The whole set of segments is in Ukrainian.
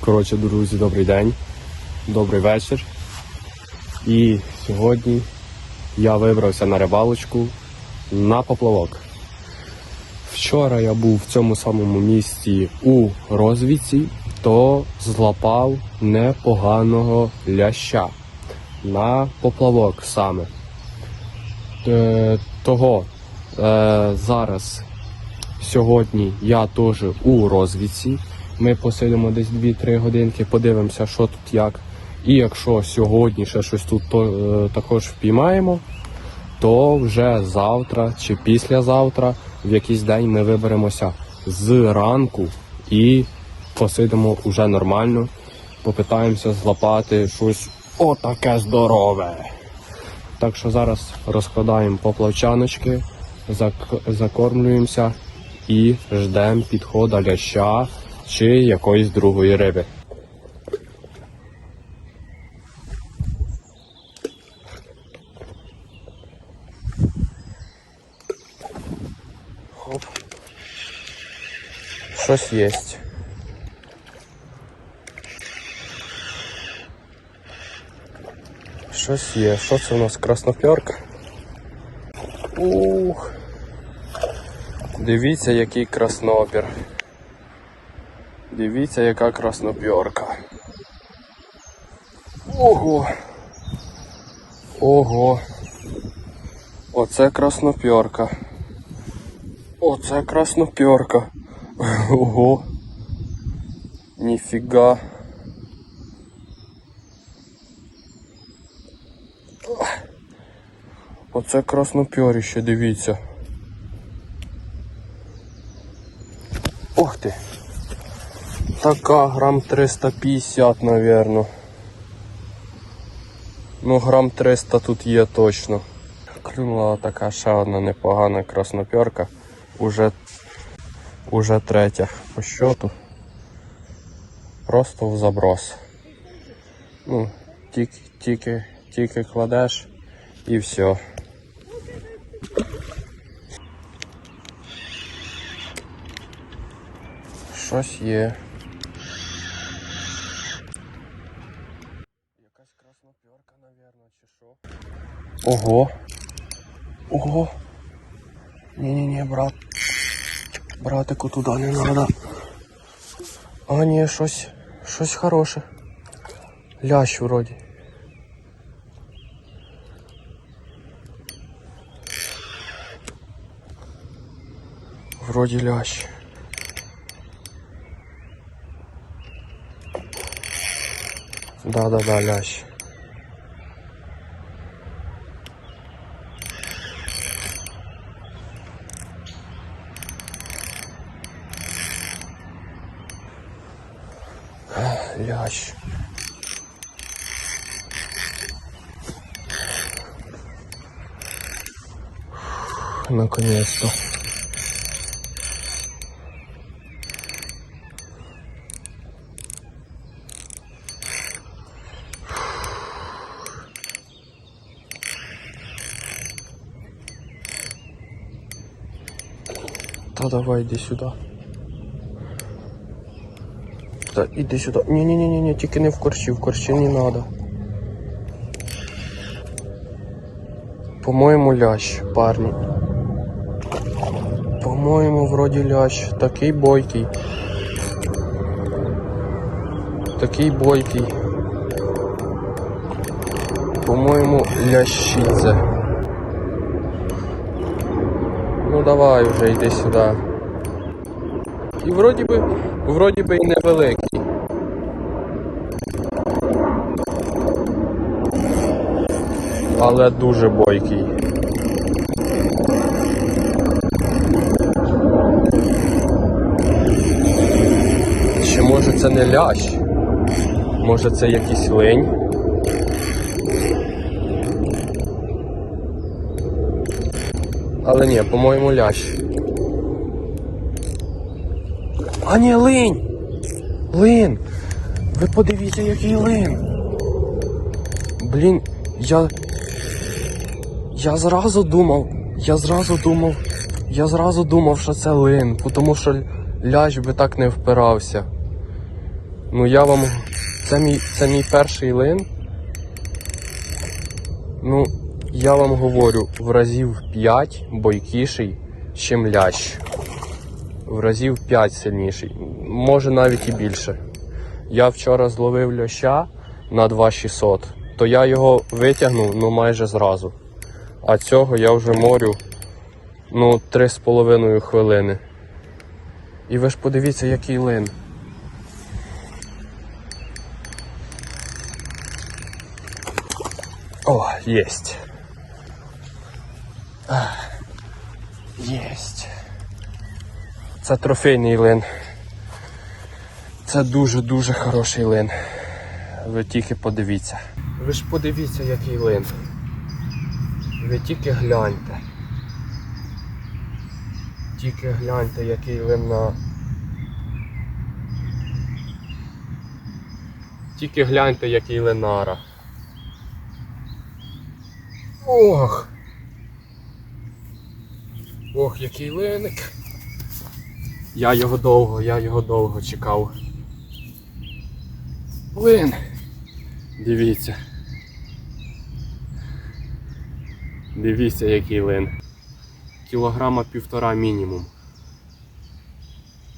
Коротше, друзі, добрий день, добрий вечір. І сьогодні я вибрався на рибалочку на поплавок. Вчора я був в цьому самому місці у розвідці, то злапав непоганого ляща на поплавок саме. Е, Того е, зараз Сьогодні я теж у розвідці. Ми посидимо десь 2-3 годинки, подивимося, що тут як. І якщо сьогодні ще щось тут то, е, також впіймаємо, то вже завтра чи післязавтра в якийсь день ми виберемося з ранку і посидимо уже нормально. Попитаємося злапати щось отаке здорове. Так що зараз розкладаємо поплавчаночки, зак- закормлюємося і ждемо підходу ляща чи якоїсь другої риби. Хоп. Щось є. Щось є. Що це у нас красноперка? Ух. Дивіться, який краснопір. Дивіться, яка краснопьорка. Ого. Ого. Оце краснопьорка. Оце краснопьорка. Ого. Ніфіга. Оце краснопьорище, дивіться. Ух ти. Така грам 350, наверно. Ну, грам 300 тут є точно. Клюнула така ще одна непогана красноперка. Уже, уже третя по счету. Просто в заброс. Ну, тільки, тільки, тільки кладеш і все. Щось є. Ого. Ого. Ні-ні-ні, брат. Братику туди не надо. А, ні, щось. Щось хороше. Лящ вроді. Вроді лящ. Да-да-да, лящ. Лящ. Наконец-то. Та давай, іди сюди. Та іди сюди. Ні, ні, ні, ні, ні, тільки не в корчі, в корчі не треба. По-моєму, лящ, парні. По-моєму, вроді лящ. Такий бойкий. Такий бойкий. По-моєму, лящиця. Ну давай вже йди сюди. І вроді би, вроді би і невеликий. Але дуже бойкий. Чи може це не лящ? Може це якийсь линь? Але ні, по-моєму, лящ. А ні, линь! Лин! Ви подивіться, який лин! Блін, я. Я зразу думав, я зразу думав, я зразу думав, що це лин, тому що лящ би так не впирався. Ну я вам. Це мій, це мій перший лин. Ну, я вам говорю, в разів 5 бойкіший, чим лящ. В разів 5 сильніший. Може навіть і більше. Я вчора зловив ляща на 2600, то я його витягнув ну майже зразу. А цього я вже морю ну 3,5 хвилини. І ви ж подивіться, який лин. О, єсть. Єсть. Це трофейний лин. Це дуже-дуже хороший лин. Ви тільки подивіться. Ви ж подивіться, який лин. Ви тільки гляньте. Тільки гляньте, який лин на. Тільки гляньте, який линара. Ох! Ох, який линик. Я його довго, я його довго чекав. Лин. Дивіться. Дивіться, який лин. Кілограма півтора мінімум.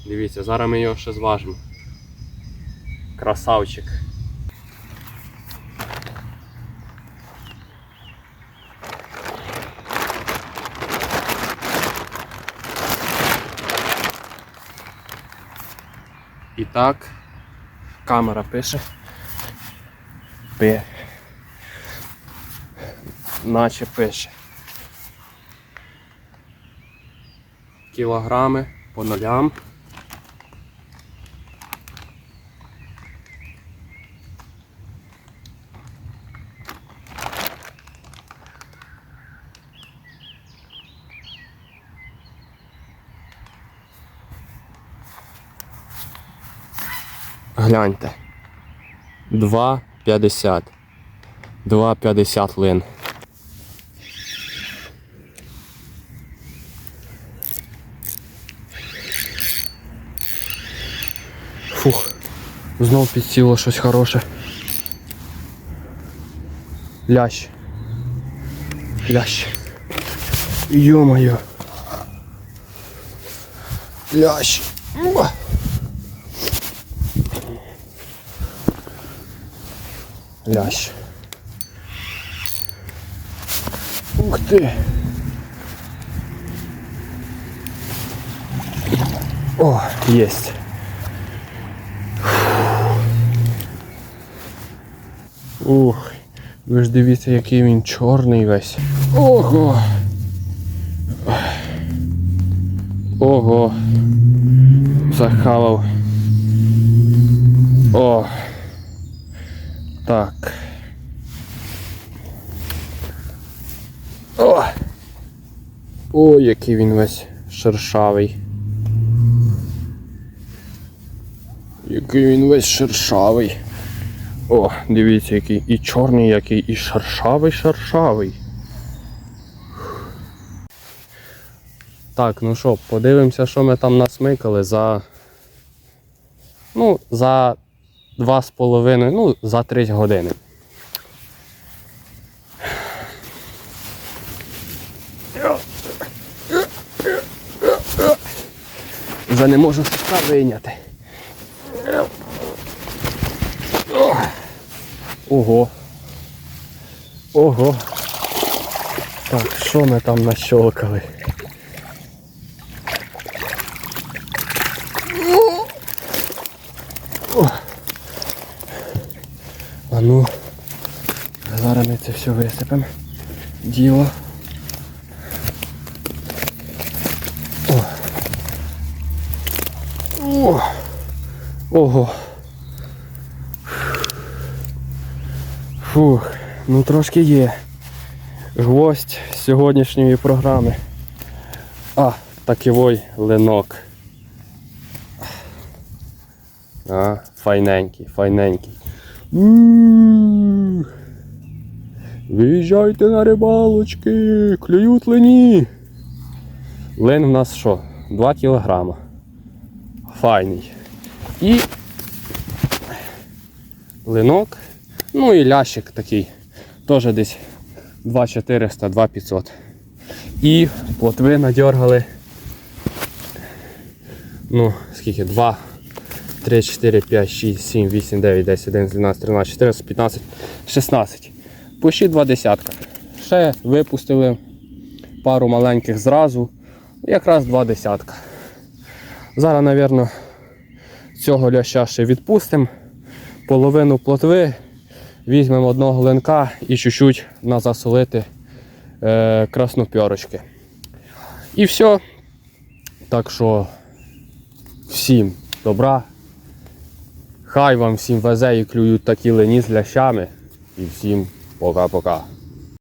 Дивіться, зараз ми його ще зважимо. Красавчик. І так, камера пише. Пи. Наче пише. Кілограми по нулям. Гляньте. 2,50. 2,50 лин. Фух. Знов підсіло щось хороше. Лящ. Лящ. Йо-моє. Лящ. Уа. Лящ. Ух ти. О, єсть. Ух, ви ж дивіться, який він чорний весь. Ого. Ого. Захавав. О. Так. О! О, який він весь шершавий. Який він весь шершавий. О, дивіться, який і чорний, який, і шершавий шершавий. Так, ну що, подивимося, що ми там насмикали за. Ну, за два з половиною, ну, за 3 години. Вже не можу сушка вийняти. Ого. Ого. Так, що ми там нащолкали? А ну, зараз ми це все висипемо. Діло. О. О. Ого. Фух, ну трошки є. Гвоздь сьогоднішньої програми. А, такивой линок. А, файненький, файненький. Виїжджайте на рибалочки, клюють лині. Лин в нас що? 2 кілограма. Файний. І линок. Ну і лящик такий. Теж десь 2400, 2500. І плотви надергали. Ну, скільки? 2, 3, 4, 5, 6, 7, 8, 9, 10, 11, 12, 13, 14, 15, 16. Почти два десятка. Ще випустили пару маленьких зразу. Якраз два десятка. Зараз, мабуть, цього ляща ще відпустимо. Половину плотви візьмемо одного линка і чуть-чуть назасолити е, краснопьорочки. І все. Так що всім добра. Хай вам всім везе і клюють такі лині з лящами. І всім пока-пока.